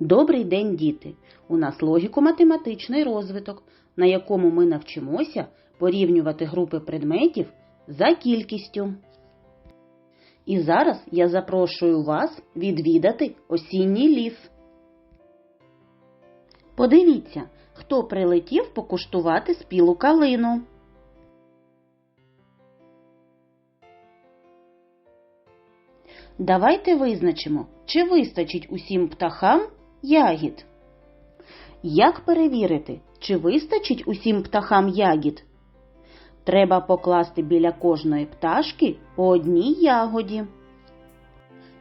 Добрий день, діти! У нас логіко-математичний розвиток, на якому ми навчимося порівнювати групи предметів за кількістю. І зараз я запрошую вас відвідати осінній ліс. Подивіться, хто прилетів покуштувати спілу калину. Давайте визначимо, чи вистачить усім птахам ягід. Як перевірити, чи вистачить усім птахам ягід? Треба покласти біля кожної пташки по одній ягоді.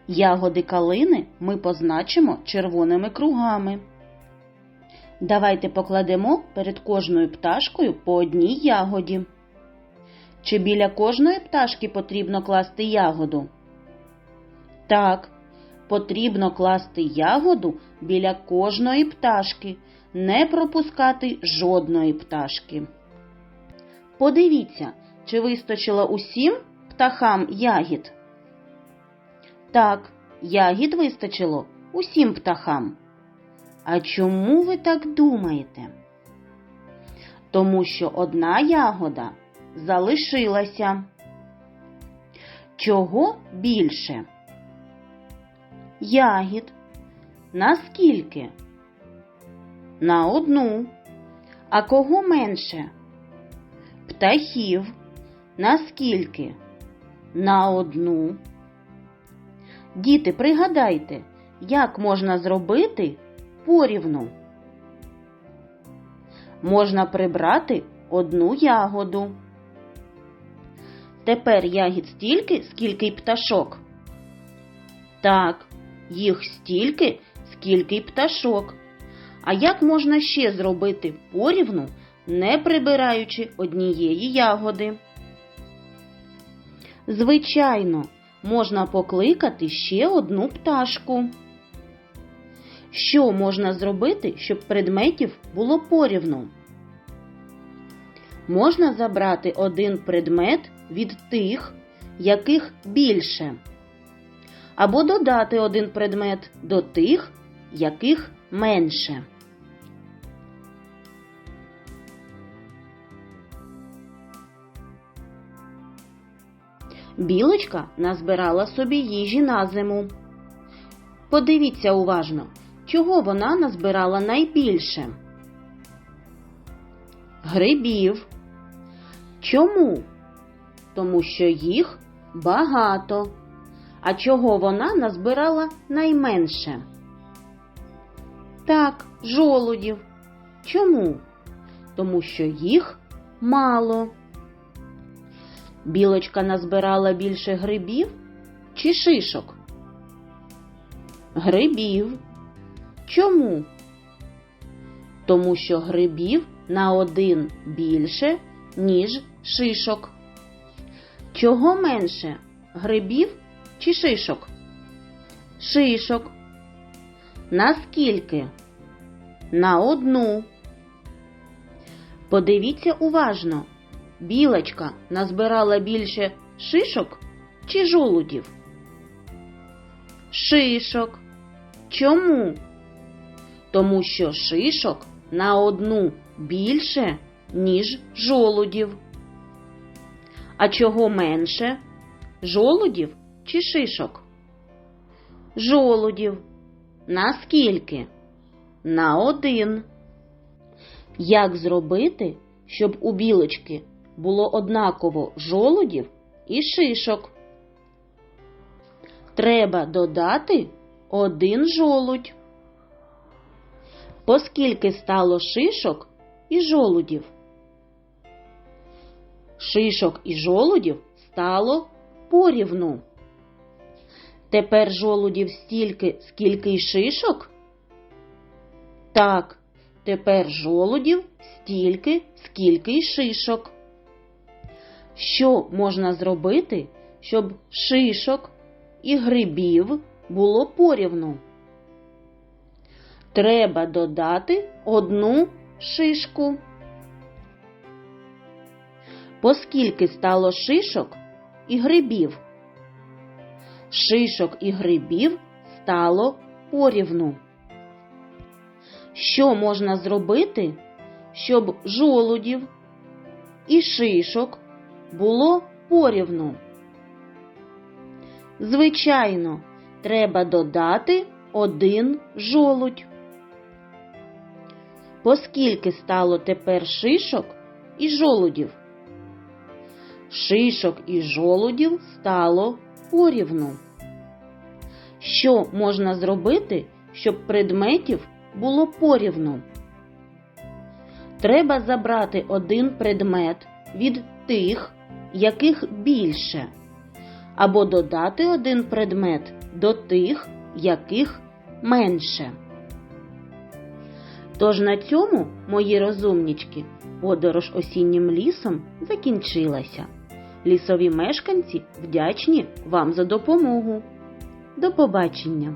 Ягоди калини ми позначимо червоними кругами. Давайте покладемо перед кожною пташкою по одній ягоді. Чи біля кожної пташки потрібно класти ягоду? Так, потрібно класти ягоду біля кожної пташки, не пропускати жодної пташки. Подивіться, чи вистачило усім птахам ягід? Так, ягід вистачило усім птахам. А чому ви так думаєте? Тому що одна ягода залишилася. Чого більше? Ягід. Наскільки? На одну. А кого менше? Птахів. Наскільки? На одну. Діти, пригадайте, як можна зробити порівну. Можна прибрати одну ягоду. Тепер ягід стільки, скільки й пташок. Так, їх стільки, скільки й пташок. А як можна ще зробити порівну, не прибираючи однієї ягоди? Звичайно, можна покликати ще одну пташку. Що можна зробити, щоб предметів було порівну? Можна забрати один предмет від тих, яких більше, або додати один предмет до тих, яких менше. Білочка назбирала собі їжі на зиму. Подивіться уважно, чого вона назбирала найбільше. Грибів. Чому? Тому що їх багато. А чого вона назбирала найменше? Так, жолудів. Чому? Тому що їх мало. Білочка назбирала більше грибів чи шишок? Грибів. Чому? Тому що грибів на один більше, ніж шишок. Чого менше? Грибів чи шишок? Шишок. Наскільки? На одну. Подивіться уважно. Білочка назбирала більше шишок чи жолудів? Шишок. Чому? Тому що шишок на одну більше, ніж жолудів. А чого менше? Жолудів чи шишок? Жолудів. Наскільки? На один. Як зробити, щоб у білочки було однаково жолудів і шишок? Треба додати один жолудь. Поскільки стало шишок і жолудів? Шишок і жолудів стало порівну. Тепер жолудів стільки, скільки й шишок? Так, тепер жолудів стільки, скільки й шишок. Що можна зробити, щоб шишок і грибів було порівну? Треба додати одну шишку. Поскільки стало шишок і грибів? Шишок і грибів стало порівну. Що можна зробити, щоб жолудів і шишок було порівну? Звичайно, треба додати один жолудь. Поскільки стало тепер шишок і жолудів? Шишок і жолудів стало порівну. Що можна зробити, щоб предметів було порівну? Треба забрати один предмет від тих, яких більше, або додати один предмет до тих, яких менше. Тож на цьому, мої розумнічки, подорож осіннім лісом закінчилася. Лісові мешканці вдячні вам за допомогу. До побачення!